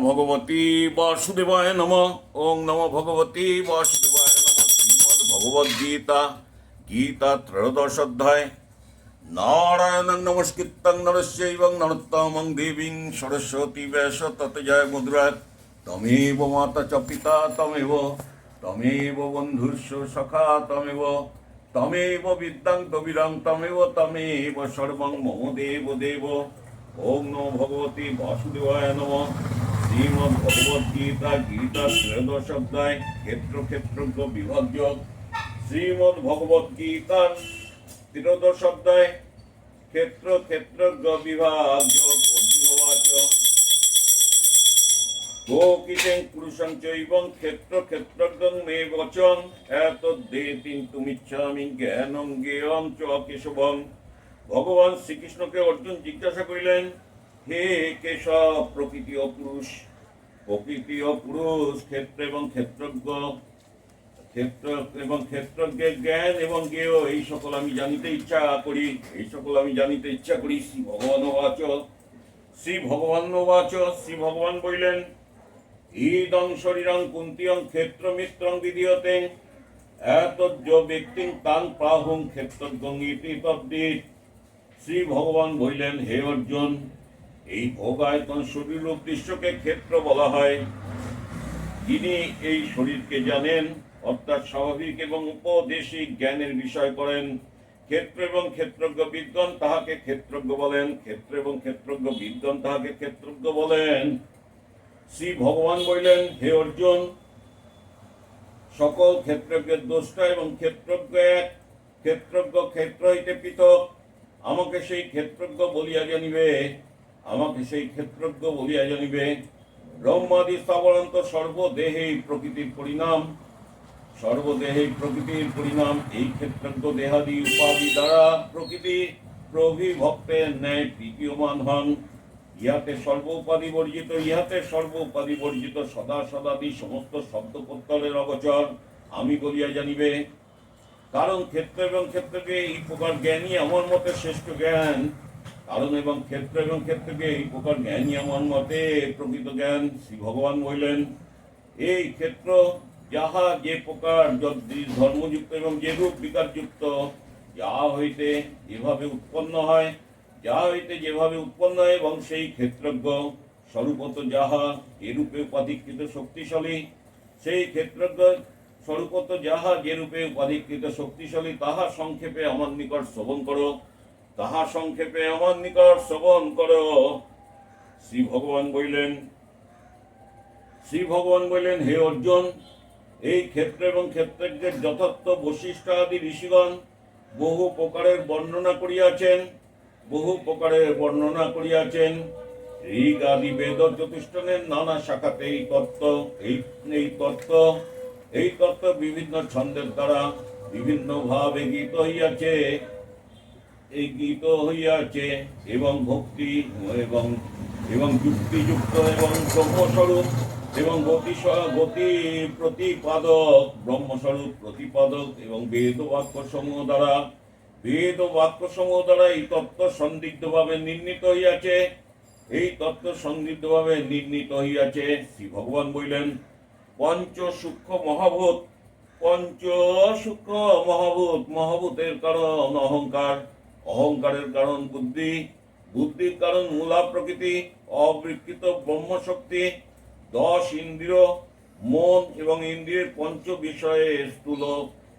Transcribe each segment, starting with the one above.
ভগবতী বাসুদেবায় নম ওং নম ভগবতী বাসুদেবায় নম শ্রীমদ্ ভগবদ গীতা গীতা ত্রয়োদশ অধ্যায় নারায়ণং নমস্কৃত্যং নরস্যৈবং নরোত্তমং দেবীং সরস্বতী ব্যাস তত জয় মুদ্রাত তমেব মাতা চ পিতা তমেব তমেব বন্ধুস্য সখা তমেব তমেব বিদ্যাং তবিরং তমেব তমেব সর্বং মম দেব দেব ওম নমো ভগবতী বাসুদেবায় নমঃ শ্রীমদ্ ভগবদ গীতা ক্ষেত্র ক্ষেত্রজ্ঞ বিভাজ্য। শ্রীমদ্ ভগবদ গীতার ত্রয়োদশ অধ্যায় ক্ষেত্র ক্ষেত্রজ্ঞ বিভাজ্য অর্জুনবাচ। ক্ষেত্র মে বচন। তুমিচ্ছামি চ কেশবং ভগবান শ্রীকৃষ্ণকে অর্জুন জিজ্ঞাসা করিলেন হে কেশব, প্রকৃতি ও পুরুষ। প্রকৃতি ও পুরুষ, ক্ষেত্র এবং ক্ষেত্রজ্ঞ। ক্ষেত্র এবং ক্ষেত্রজ্ঞের জ্ঞান এবং জ্ঞেয়, এই সকল আমি জানিতে ইচ্ছা করি। এই সকল আমি জানিতে ইচ্ছা করি। শ্রী ভগবান বাচ শ্রী ভগবান বাচ শ্রী ভগবান বলিলেন, ইদং শরীরং কুন্তিয়ং ক্ষেত্র মিত্রং বিধীয়তে এতজ্জ ব্যক্তিং তাং প্রাহুং ক্ষেত্রজ্ঞং ইতি তদ্দিত শ্রী ভগবান বললেন, হে অর্জুন এই ভোগায়তন শরীর রূপ দৃশ্যকে ক্ষেত্র বলা হয়। যিনি এই শরীরকে জানেন, অর্থাৎ স্বাভাবিক এবং উপদেশিক জ্ঞানের বিষয় করেন, ক্ষেত্র এবং ক্ষেত্রজ্ঞ বিদ্বান তাহাকে ক্ষেত্রজ্ঞ বলেন, ক্ষেত্র এবং ক্ষেত্রজ্ঞ বিদ্বান তাহাকে ক্ষেত্রজ্ঞ বলেন। শ্রী ভগবান বললেন, হে অর্জুন, সকল ক্ষেত্রজ্ঞের দোষটা এবং ক্ষেত্রজ্ঞ এক, ক্ষেত্রজ্ঞ ক্ষেত্র হইতে পৃথক। আমাকে সেই ক্ষেত্রজ্ঞ বলিয়া জানিবে আমাকে সেই ক্ষেত্রজ্ঞ বলিয়া জানিবে, ব্রহ্মাদি স্থাবরান্ত সর্বদেহেই প্রকৃতির পরিণাম, সর্বদেহে প্রকৃতির পরিণাম, এই ক্ষেত্রজ্ঞ দেহাদি উপাধি দ্বারা প্রকৃতি প্রভিভক্তের ন্যায় তৃতীয়মান হন। ইহাতে সর্ব উপাধি বর্জিত, ইহাতে সর্ব উপাধি বর্জিত সদা সদাদি সমস্ত শব্দ প্রত্যয়ের অগচর। আমি বলিয়া জানিবে, কারণ ক্ষেত্র এবং ক্ষেত্রকে এই প্রকার জ্ঞানই আমার মতে শ্রেষ্ঠ জ্ঞান। কারণ এবং ক্ষেত্র এবং ক্ষেত্রকে এই প্রকার জ্ঞানই আমার মতে প্রকৃত জ্ঞান শ্রী ভগবান বললেন, এই ক্ষেত্র যাহা যে প্রকার যদি ধর্মযুক্ত এবং যে রূপ বিকারযুক্ত, যা হইতে যেভাবে উৎপন্ন হয়, যা হইতে যেভাবে উৎপন্ন হয় এবং সেই ক্ষেত্রজ্ঞ স্বরূপত যাহা এরূপে উপাধিকৃত শক্তিশালী, সেই ক্ষেত্রজ্ঞ স্বরূপত যাহা যেরূপে উপাধিকৃত শক্তিশালী, তাহা সংক্ষেপে আমার নিকট শ্রবণ করো। তাহা সংক্ষেপে আমার নিকট শ্রবণ করো। শ্রী ভগবান বললেন, শ্রী ভগবান বললেন, হে অর্জুন, এই ক্ষেত্র এবং ক্ষেত্রজ্ঞের যথার্থ বৈশিষ্ট্য আদি ঋষিগণ বহু প্রকারের বর্ণনা করিয়াছেন, বহু প্রকারের বর্ণনা করিয়াছেন। ঋগ আদি বেদ চতুষ্টনের নানা শাখাতে এই তত্ত্ব, এই এই তত্ত্ব এই তত্ত্ব বিভিন্ন ছন্দের দ্বারা বিভিন্ন ভাবে গীত হইয়াছে। এই গীত হইয়াছে এবং ভক্তি এবং এবং যুক্তিযুক্ত এবং ব্রহ্মস্বরূপ এবং গতি গতি প্রতিপাদক, ব্রহ্মস্বরূপ প্রতিপাদক এবং বেদ বাক্য সমূহ দ্বারা, বেদ বাক্য সমূহ দ্বারা এই তত্ত্ব সন্দিগ্ধভাবে নির্ণীত হইয়াছে। এই তত্ত্ব সন্দিগ্ধভাবে নির্ণীত হইয়াছে, শ্রী ভগবান বললেন, পঞ্চ সূক্ষ্ম মহাভূত, পঞ্চ সূক্ষ্ম মহাভূত, মহাভূতের কারণ অহংকার। অহংকারের কারণ বুদ্ধি, বুদ্ধির কারণ মূলা প্রকৃতি, অবিকৃত ব্রহ্মশক্তি, দশ ইন্দ্রিয়, মন এবং ইন্দ্রিয়ের পঞ্চ বিষয়ে স্থূল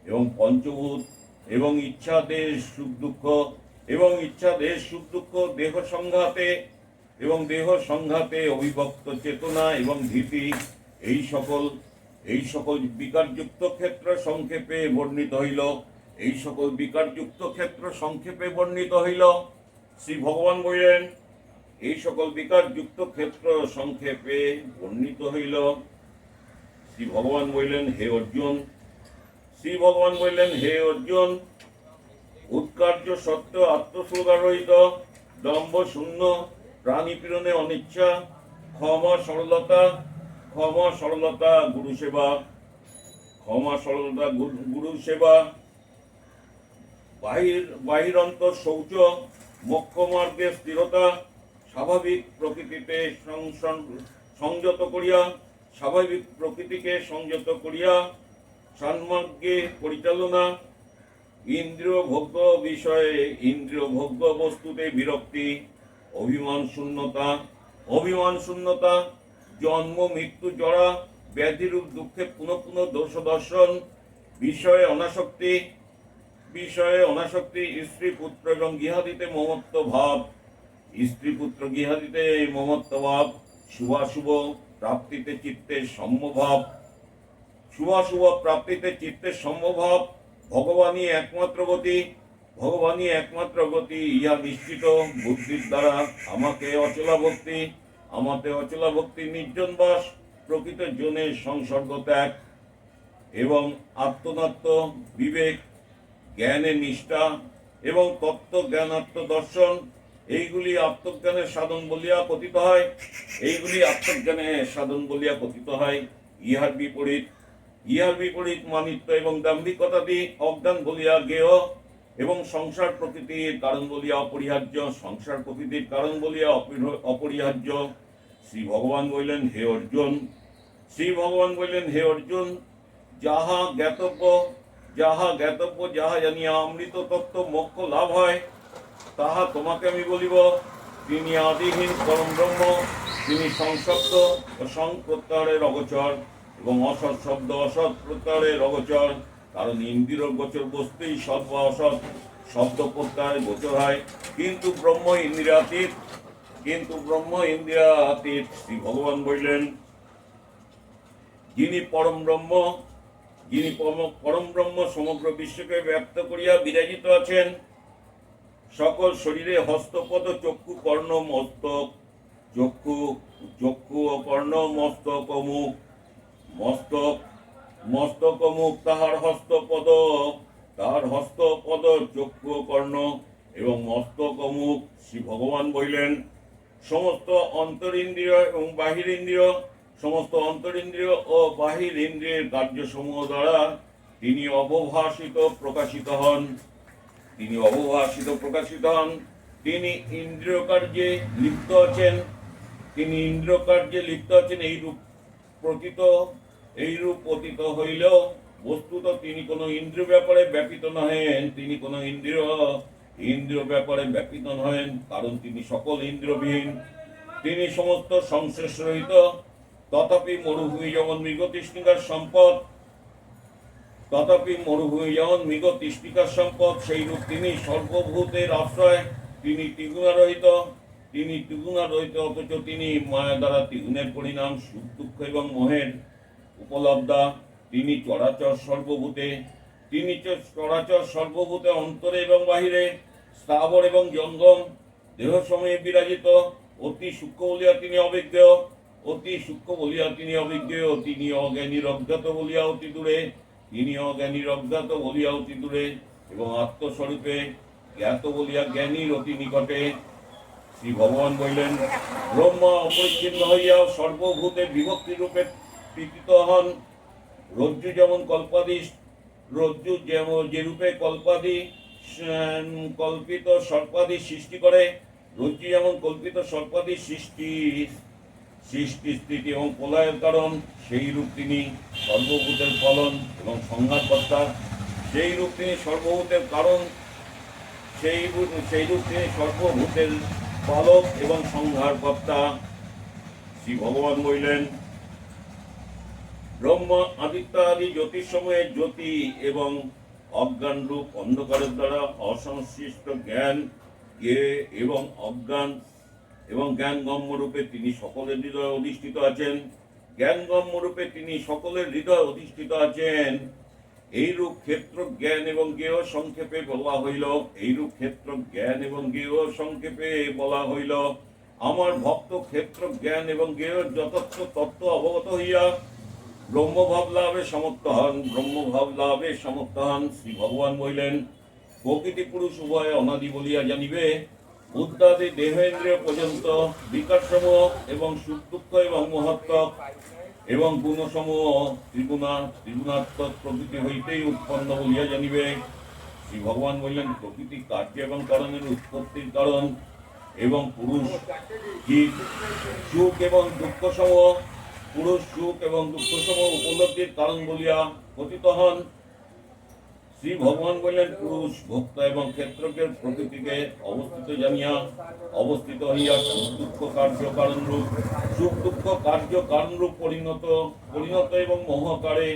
এবং পঞ্চভূত এবং ইচ্ছা, দেশ, সুখ, দুঃখ এবং ইচ্ছা, দেশ, সুখ, দুঃখ, দেহ সংঘাতে এবং দেহ সংঘাতে অবিভক্ত চেতনা এবং ভীতি। এই সকল এই সকল বিকারযুক্ত ক্ষেত্র সংক্ষেপে বর্ণিত হইল। এই সকল বিকারযুক্ত ক্ষেত্র সংক্ষেপে বর্ণিত হইল। শ্রী ভগবান বললেন, এই সকল বিকারযুক্ত ক্ষেত্র সংক্ষেপে বর্ণিত হইল। শ্রী ভগবান বললেন, হে অর্জুন। শ্রী ভগবান বললেন, হে অর্জুন, উৎকার্য সত্য আত্মস্বগার রহিত, দম্ভ শূন্য, প্রাণী পীড়নে অনিচ্ছা, ক্ষমা সরলতা ক্ষমা সরলতা গুরু সেবা ক্ষমা সরলতা গুরু সেবা বাহির বাহিরন্তর শৌচ মোক্ষ মার্গে স্থিরতা, স্বাভাবিক প্রকৃতিতে সংযত করিয়া, স্বাভাবিক প্রকৃতিকে সংযত করিয়া সন্মার্গে পরিচালনা ইন্দ্রিয় ভোগ্য বিষয়ে ইন্দ্রিয় ভোগ্য বস্তুতে বিরক্তি, অভিমান শূন্যতা অভিমান শূন্যতা, জন্ম, মৃত্যু জড়া ব্যাধিরূপ দুঃখে পুনঃ পুনঃ দোষ দর্শন বিষয়ে অনাসক্তি বিষয়ে অনাসক্তি, স্ত্রী পুত্র এবং গৃহাদিতে মমত্ব ভাব। স্ত্রী পুত্র গৃহাদিতে মমত্ব ভাব, শুভাশুভ প্রাপ্তিতে চিত্তের সম্যভাব শুভাশুভ প্রাপ্তিতে চিত্তের সম্যভাব ভগবানই একমাত্র গতি, ভগবানই একমাত্র গতি, ইহা নিশ্চিত। বুদ্ধির দ্বারা আমাকে অচলা ভক্তি, আমাতে অচলা ভক্তি নির্জন বাস, প্রকৃত জনের সংসর্গ ত্যাগ এবং আত্মনাত্ম, বিবেক জ্ঞানের নিষ্ঠা এবং তত্ত্ব জ্ঞানাত্ম দর্শন, এইগুলি আত্মজ্ঞানের সাধন বলিয়া কথিত হয়। এইগুলি আত্মজ্ঞানের সাধন বলিয়া কথিত হয়। ইহার বিপরীত ইহার বিপরীত মানিত্ব এবং দাম্ভিকতাদি অজ্ঞান বলিয়া জ্ঞেয় এবং সংসার প্রকৃতির কারণ বলিয়া অপরিহার্য, সংসার প্রকৃতির কারণ বলিয়া অপরিহার্য। শ্রী ভগবান বললেন, হে অর্জুন, শ্রী ভগবান বললেন, হে অর্জুন, যাহা জ্ঞাতব্য যাহা জ্ঞাতব্য, যাহা জানিয়া অমৃত তত্ত্ব মোক্ষ লাভ হয়, তাহা তোমাকে আমি বলিব তিনি আদিহীন পরম ব্রহ্ম তিনি সংশব্দ ও সংপ্রত্যাহারের অগোচর এবং অসৎ শব্দ, অসৎ প্রত্যাহারের অগোচর কারণ ইন্দ্রিয় গোচর বস্তুই সৎ বা অসৎ, শব্দ প্রত্যাহারে গোচর হয়। কিন্তু ব্রহ্ম ইন্দ্রিয়াতীত, কিন্তু ব্রহ্ম ইন্দ্রিয়াতীত, শ্রী ভগবান বললেন, যিনি পরম ব্রহ্ম যিনি পরম- ব্রহ্ম সমগ্র বিশ্বকে ব্যক্ত করিয়া বিরাজিত আছেন, সকল শরীরে হস্তপদ চক্ষু কর্ণ মস্তক, চক্ষু চক্ষু ও কর্ণ মস্তক মুখ মস্তক মস্তক মুখ তাহার হস্তপদ তাহার হস্তপদ চক্ষু কর্ণ এবং মস্তক মুখ শ্রী ভগবান বলিলেন, সমস্ত অন্তরিন্দ্রিয় এবং বাহির ইন্দ্রিয় সমস্ত অন্তরিন্দ্রিয় ও বাহির ইন্দ্রিয়ের কার্যসমূহ দ্বারা তিনি অবভাষিত প্রকাশিত হন। তিনি অবভাষিত প্রকাশিত হন। তিনি ইন্দ্রিয় কার্যে লিপ্ত আছেন। তিনি ইন্দ্রিয় কার্যে লিপ্ত আছেন এই রূপ প্রতীত এই রূপ পতিত হইলেও বস্তুত তিনি কোনো ইন্দ্রিয় ব্যাপারে ব্যাপিত নহেন। তিনি কোনো ইন্দ্রিয় ইন্দ্রিয় ব্যাপারে ব্যাপিত নহেন, কারণ তিনি সকল ইন্দ্রিয়বিহীন। তিনি সমস্ত সংশ্লেষ রহিত। তথাপি মরুভূমি যেমন মৃগতৃষ্ণিকার সম্পদ, তথাপি মরুভূমি যেমন মৃগ তৃষ্টিকার সম্পদ, সেই রূপ তিনি সর্বভূতের আশ্রয়, তিনি ত্রিগুণারহিত তিনি ত্রিগুণারহিত অথচ তিনি মায়া দ্বারা ত্রিগুণের পরিণাম, সুখ, দুঃখ এবং মোহের উপলব্ধা। তিনি চরাচর সর্বভূতে, তিনি চরাচর সর্বভূতে অন্তরে এবং বাহিরে, স্থাবর এবং জঙ্গম দেহ সময়ে বিরাজিত। অতি সূক্ষ্ম বলিয়া তিনি অভিজ্ঞ। অতি সূক্ষ্ম বলিয়া তিনি অভিজ্ঞ তিনি অজ্ঞানীর অজ্ঞাত বলিয়া অতি দূরে তিনি অজ্ঞানীর অজ্ঞাত বলিয়া অতি দূরে এবং আত্মস্বরূপে জ্ঞাত বলিয়া জ্ঞানীর অতি নিকটে। শ্রী ভগবান বললেন, ব্রহ্মা অপরিচ্ছিন্ন হইয়া সর্বভূতে বিভক্তি রূপে প্রীতিত হন। রজ্জু যেমন কল্পাদি রজ্জু যেমন যে রূপে কল্পাদি কল্পিত সর্পাদি সৃষ্টি করে, রজ্জু যেমন কল্পিত সর্পাদি সৃষ্টি সৃষ্টি স্থিতি এবং প্রলয়ের কারণ, সেই রূপ তিনি সর্বভূতের ফলন এবং সংঘাতকর্তা সেই রূপ তিনি সর্বভূতের কারণ, সেই সেই রূপ তিনি সর্বভূতের পালক এবং সংহারকর্তা। শ্রী ভগবান বললেন, ব্রহ্ম, আদিত্য আদি জ্যোতিষসমূহের জ্যোতি এবং অজ্ঞান রূপ অন্ধকারের দ্বারা অসংশ্লিষ্ট জ্ঞান কে এবং অজ্ঞান এবং জ্ঞান গম্য রূপে তিনি সকলের হৃদয়ে অধিষ্ঠিত আছেন। জ্ঞান গম্য রূপে তিনি সকলের হৃদয়ে অধিষ্ঠিত আছেন। এইরূপ ক্ষেত্র জ্ঞান এবং জ্ঞেয় সংক্ষেপে বলা হইল। এইরূপ ক্ষেত্র জ্ঞান এবং জ্ঞেয় সংক্ষেপে বলা হইল। আমার ভক্ত ক্ষেত্র জ্ঞান এবং জ্ঞেয় যথার্থ তত্ত্ব অবগত হইয়া ব্রহ্মভাব লাভে সমর্থ হন। ব্রহ্মভাব লাভে সমর্থ হন। শ্রী ভগবান বলিলেন, প্রকৃতি পুরুষ উভয় অনাদি বলিয়া জানিবে। বুদ্ধাদি দেহেন্দ্রিয় পর্যন্ত বিকাশসমূহ এবং সুখ দুঃখ এবং মহাত্মক এবং গুণসমূহ ত্রিগুণা, ত্রিগুণাত্মক প্রকৃতি হইতেই উৎপন্ন বলিয়া জানিবে। শ্রী ভগবান বললেন, প্রকৃতি কার্য এবং কারণের উৎপত্তির কারণ এবং পুরুষ জীব সুখ এবং দুঃখ সমূহ পুরুষ সুখ এবং দুঃখ সমূহ উপলব্ধির কারণ বলিয়া কথিত হন? শ্রী ভগবান বললেন, পুরুষ, ভোক্তা এবং ক্ষেত্রকের প্রকৃতিকে অবস্থিত জানিয়া অবস্থিত হইয়া সুখ দুঃখ কার্য কারণ রূপ সুখ দুঃখ কার্য কারণ রূপ পরিণত পরিণত এবং মহাকারে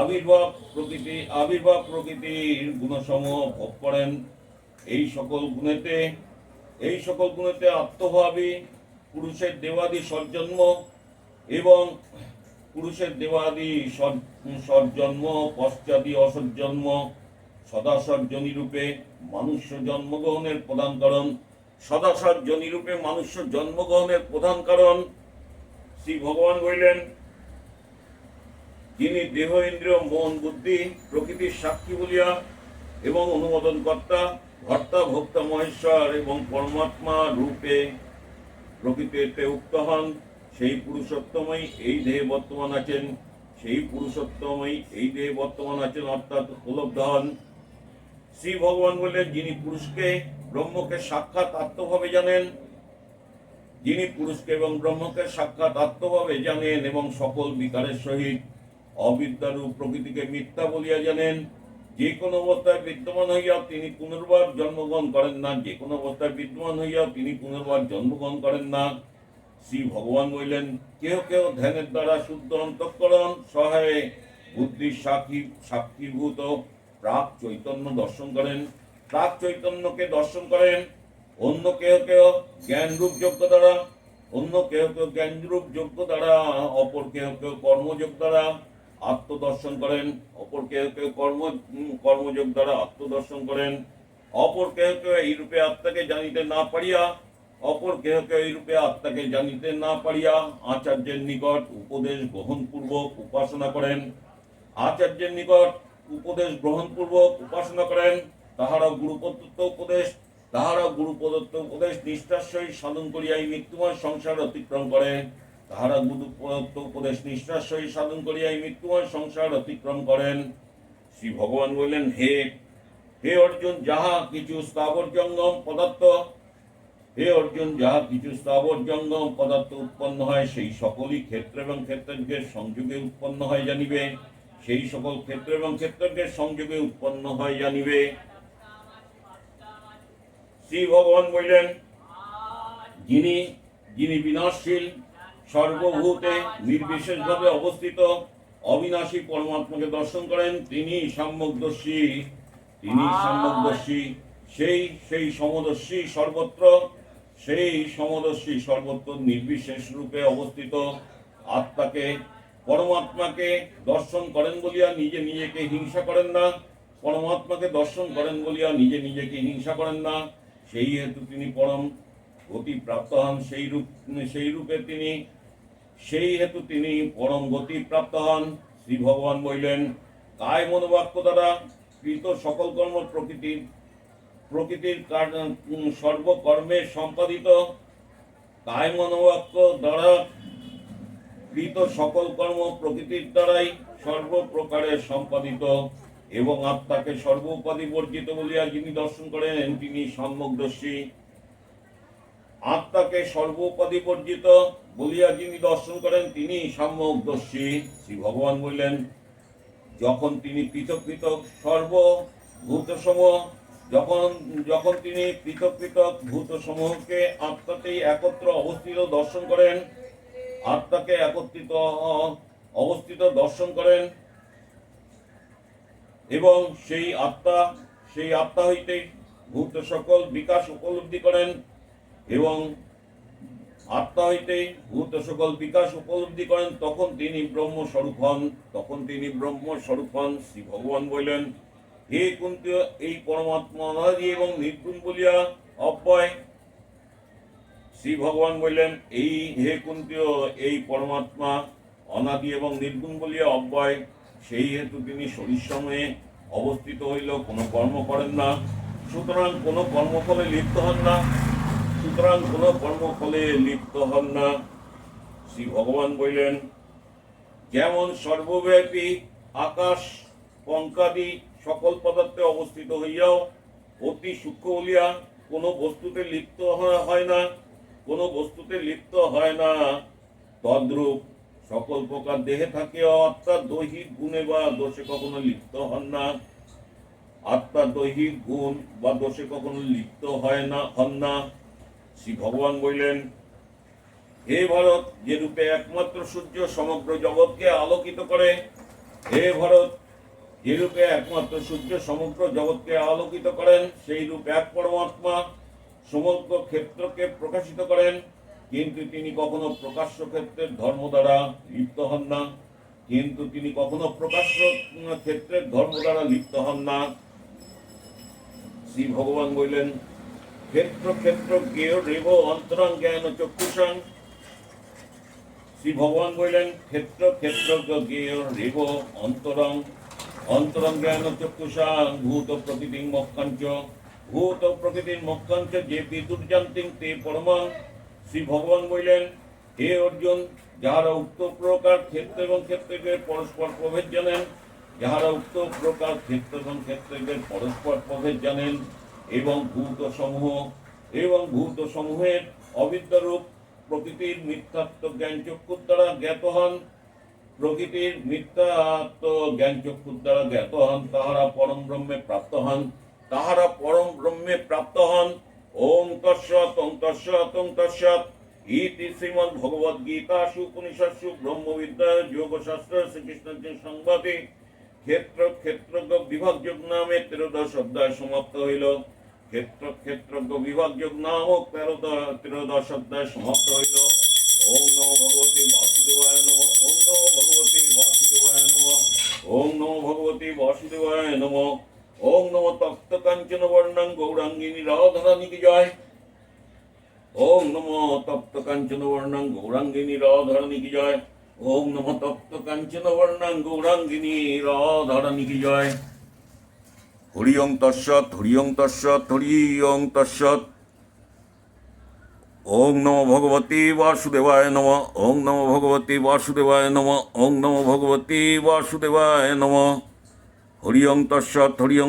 আবির্ভাব প্রকৃতি, আবির্ভাব প্রকৃতির গুণসমূহ ভোগ করেন। এই সকল গুণেতে, এই সকল গুণেতে আত্মভাবী পুরুষের দেবাদি সজ্জন্ম এবং পুরুষের দেবাদি সৎজন্ম, পশ্চাদি অসৎজন্ম সদাসৎজনী রূপে মানুষ্য জন্মগ্রহণের প্রধান কারণ সদাসৎজনী রূপে মানুষ্য জন্মগ্রহণের প্রধান কারণ, শ্রী ভগবান বললেন, যিনি দেহ, ইন্দ্রিয়, মন, বুদ্ধি, প্রকৃতির সাক্ষী বলিয়া এবং অনুমোদন কর্তা ভর্তা, ভোক্তা, মহেশ্বর এবং পরমাত্মা রূপে প্রকৃতিতে উক্ত হন সেই পুরুষোত্তমই এই দেহে বর্তমান আছেন, সেই পুরুষোত্তমই এই দেহে বর্তমান আছেন, অর্থাৎ উপলব্ধ হন শ্রী ভগবান বললেন, যিনি পুরুষকে ব্রহ্মকে সাক্ষাৎ আত্মভাবে জানেন, যিনি পুরুষকে এবং ব্রহ্মকে সাক্ষাৎ আত্মভাবে জানেন এবং সকল বিকারের সহিত অবিদ্যারূপ প্রকৃতিকে মিথ্যা বলিয়া জানেন, যে কোনো অবস্থায় বিদ্যমান হইয়া তিনি পুনর্বার জন্মগ্রহণ করেন না, যে কোনো অবস্থায় বিদ্যমান হইয়া তিনি পুনর্বার জন্মগ্রহণ করেন না। শ্রী ভগবান বললেন কেউ কেউ ধ্যানের দ্বারা শুদ্ধ অন্তঃকরণ সহায়ে বুদ্ধির সাক্ষী, সাক্ষীভূত প্রাক চৈতন্য দর্শন করেন। প্রাক চৈতন্যকে দর্শন করেন। অন্য কেউ কেউ জ্ঞানরূপ যোগ্য দ্বারা, অন্য কেউ কেউ জ্ঞানরূপ যোগ্য দ্বারা, অপর কেউ কেউ কর্মযোগ দ্বারা আত্মদর্শন করেন। অপর কেউ কেউ কর্ম কর্মযোগ দ্বারা আত্মদর্শন করেন। অপর কেউ কেউ এইরূপে আত্মাকে জানিতে না পারিয়া অপর কেহ কেউ এইরূপে আত্মাকে জানিতে না পারিয়া আচার্যের নিকট উপদেশ গ্রহণ পূর্বক উপাসনা করেন। আচার্যের নিকট উপদেশ গ্রহণ পূর্বক উপাসনা করেন। তাহারা গুরু প্রদত্ত উপদেশ তাহারা গুরু প্রদত্ত উপদেশ নিষ্ঠার সহিত সাধন করিয়া এই মৃত্যুময় সংসার অতিক্রম করে। তাহারা গুরু প্রদত্ত উপদেশ নিষ্ঠার সহিত সাধন করিয়া এই মৃত্যুময় সংসার অতিক্রম করেন। শ্রী ভগবান বললেন, হে হে অর্জুন, যাহা কিছু স্থাবর জঙ্গম পদার্থ হে অর্জুন যাহা কিছু স্থাবর জঙ্গম পদার্থ উৎপন্ন হয়, সেই সকলই ক্ষেত্র এবং ক্ষেত্রজ্ঞের সংযোগে উৎপন্ন হয় জানিবে। সেই সকল ক্ষেত্র এবং ক্ষেত্রজ্ঞের সংযোগে উৎপন্ন হয় জানিবে। শ্রী ভগবান বললেন, যিনি যিনি বিনাশশীল, সর্বভূতে নির্বিশেষভাবে অবস্থিত, অবিনাশী পরমাত্মাকে দর্শন করেন, তিনি সাম্যকদর্শী তিনি সাম্যকদর্শী সেই সেই সমদর্শী সর্বত্র সেই সমদর্শী সর্বত্র নির্বিশেষ রূপে অবস্থিত আত্মাকে, পরমাত্মাকে দর্শন করেন বলিয়া নিজে নিজেকে হিংসা করেন না। পরমাত্মাকে দর্শন করেন বলিয়া নিজে নিজেকে হিংসা করেন না। সেই হেতু তিনি পরম গতি প্রাপ্ত হন, সেই রূপ, সেই রূপে তিনি, সেই হেতু তিনি পরম গতি প্রাপ্ত হন। শ্রী ভগবান বললেন, কায় মনোবাক্য দ্বারা কৃত সকল কর্ম প্রকৃতির প্রকৃতির সর্বকর্মে সম্পাদিত কায় মনোবাক্য দ্বারা কৃত সকল কর্ম প্রকৃতির দ্বারাই সর্বপ্রকারে সম্পাদিত এবং আত্মাকে সর্বোপাধি বর্জিত বলিয়া যিনি দর্শন করেন, তিনি সম্যকদর্শী আত্মাকে সর্বোপাধি বর্জিত বলিয়া যিনি দর্শন করেন, তিনি সম্যকদর্শী শ্রী ভগবান বললেন, যখন তিনি পৃথক পৃথক সর্বভূতসমূহ যখন যখন তিনি পৃথক পৃথক ভূতসমূহকে আত্মাতেই একত্র অবস্থিত দর্শন করেন, আত্মাকে একত্রিত, অবস্থিত দর্শন করেন, এবং সেই আত্মা সেই আত্মা হইতে ভূত সকল বিকাশ উপলব্ধি করেন, এবং আত্মা হইতে ভূত সকল বিকাশ উপলব্ধি করেন, তখন তিনি ব্রহ্ম স্বরূপ হন, তখন তিনি ব্রহ্ম স্বরূপ হন, শ্রী ভগবান বললেন হে কুন্তি, এই পরমাত্মা অনাদি এবং নির্গুণ বলিয়া অব্যয়। শ্রী ভগবান বললেন, এই হে কুন্তীয় এই পরমাত্মা অনাদি এবং নির্গুণ বলিয়া অব্যয়। সেই হেতু তিনি শরীর সময়ে অবস্থিত হইলেও কোনো কর্ম করেন না। সুতরাং কোনো কর্মফলে লিপ্ত হন না। সুতরাং কোনো কর্মফলে লিপ্ত হন না। শ্রী ভগবান বললেন, যেমন সর্বব্যাপী আকাশ, পঙ্কাদি সকল পদার্থে অবস্থিত হইয়াও অতি সূক্ষ্ম বলিয়া কোনো বস্তুতে লিপ্ত হয় না, কোনো বস্তুতে লিপ্ত হয় না। তদ্রূপ সকল প্রকার দেহে থাকে, অর্থাৎ দৈহিক গুণে বা দোষে কখনো লিপ্ত হন না। আত্মার দৈহিক গুণ বা দোষে কখনো লিপ্ত হয় না হন না। শ্রী ভগবান বললেন, হে ভারত যে রূপে একমাত্র সূর্য সমগ্র জগৎকে আলোকিত করে, হে ভারত যে রূপে একমাত্র সূর্য সমগ্র জগৎকে আলোকিত করেন সেই রূপ এক পরমাত্মা সমগ্র ক্ষেত্রকে প্রকাশিত করেন। কিন্তু তিনি কখনো প্রকাশ্য ক্ষেত্রের ধর্ম দ্বারা লিপ্ত হন না। কিন্তু তিনি কখনো প্রকাশ্য ক্ষেত্রের ধর্ম দ্বারা লিপ্ত হন না। শ্রী ভগবান বললেন, ক্ষেত্র ক্ষেত্র জ্ঞেয় রেব অন্তরং জ্ঞান চক্ষুষাং। শ্রী ভগবান বললেন, ক্ষেত্র ক্ষেত্র জ্ঞেয় রেব অন্তরং। অন্তরং জ্ঞান চক্ষুষাং ভূত প্রকৃতি মক্ষাঞ্চ ভূত প্রকৃতির মক্ষাঞ্চ যে বিদুর্জান্তিং তে পরমা। শ্রী ভগবান বললেন, হে অর্জুন, যাহারা উক্ত প্রকার ক্ষেত্র এবং ক্ষেত্রকে পরস্পর প্রভেদ জানেন, যাহারা উক্ত প্রকার ক্ষেত্র এবং ক্ষেত্রকে পরস্পর প্রভেদ জানেন, এবং ভূত সমূহ এবং ভূত সমূহের অবিদ্যারূপ প্রকৃতির মিথ্যাত্ব জ্ঞান চক্ষুর দ্বারা জ্ঞাত হন প্রকৃতির মিথ্যাত্ব জ্ঞান চক্ষুর দ্বারা জ্ঞাত হন, তাহারা পরম ব্রহ্মে প্রাপ্ত হন। তাহারা পরম ব্রহ্মে প্রাপ্ত হন। ওম তৎসৎ ওম তৎসৎ ওম তৎসৎ। ইতি শ্রীমদ্ ভগবদ গীতাসু উপনিষৎসু ব্রহ্মবিদ্যা যোগশাস্ত্র শ্রীকৃষ্ণ সংবাদে ক্ষেত্র ক্ষেত্রজ্ঞ বিভাগযোগ নামে ত্রয়োদশ অধ্যায় সমাপ্ত হইল। ক্ষেত্র ক্ষেত্রজ্ঞ বিভাগযোগ নামক তেরোদশ ত্রয়োদশ অধ্যায় সমাপ্ত হইল। ওম নমো ভগবতে বাসুদেবায় নম। ওম নমো ভগবতে বাসুদেবায় নম। ওম নমো ভগবতে বাসুদেবায় নম। ওম নমো তপ্ত কাঞ্চন জয়। ওম নমো তপ্ত কাঞ্চন বর্ণাং গৌরাঙ্গিনী রাধারানী কি জয়। ওম নমো তপ্ত কাঞ্চন বর্ণাং গৌরাঙ্গিনী কি জয়। হরি ওং তৎসৎ হরি ওং তৎসৎ হরি ওং তৎসৎ। ওং নম ভগবতী বাসুদেবায় নম। ওং নম ভগবতী বাসুদেবায় নম। ওং নম ভগবতী বাসুদেবায় নম। হরি ওং তৎসৎ। হরি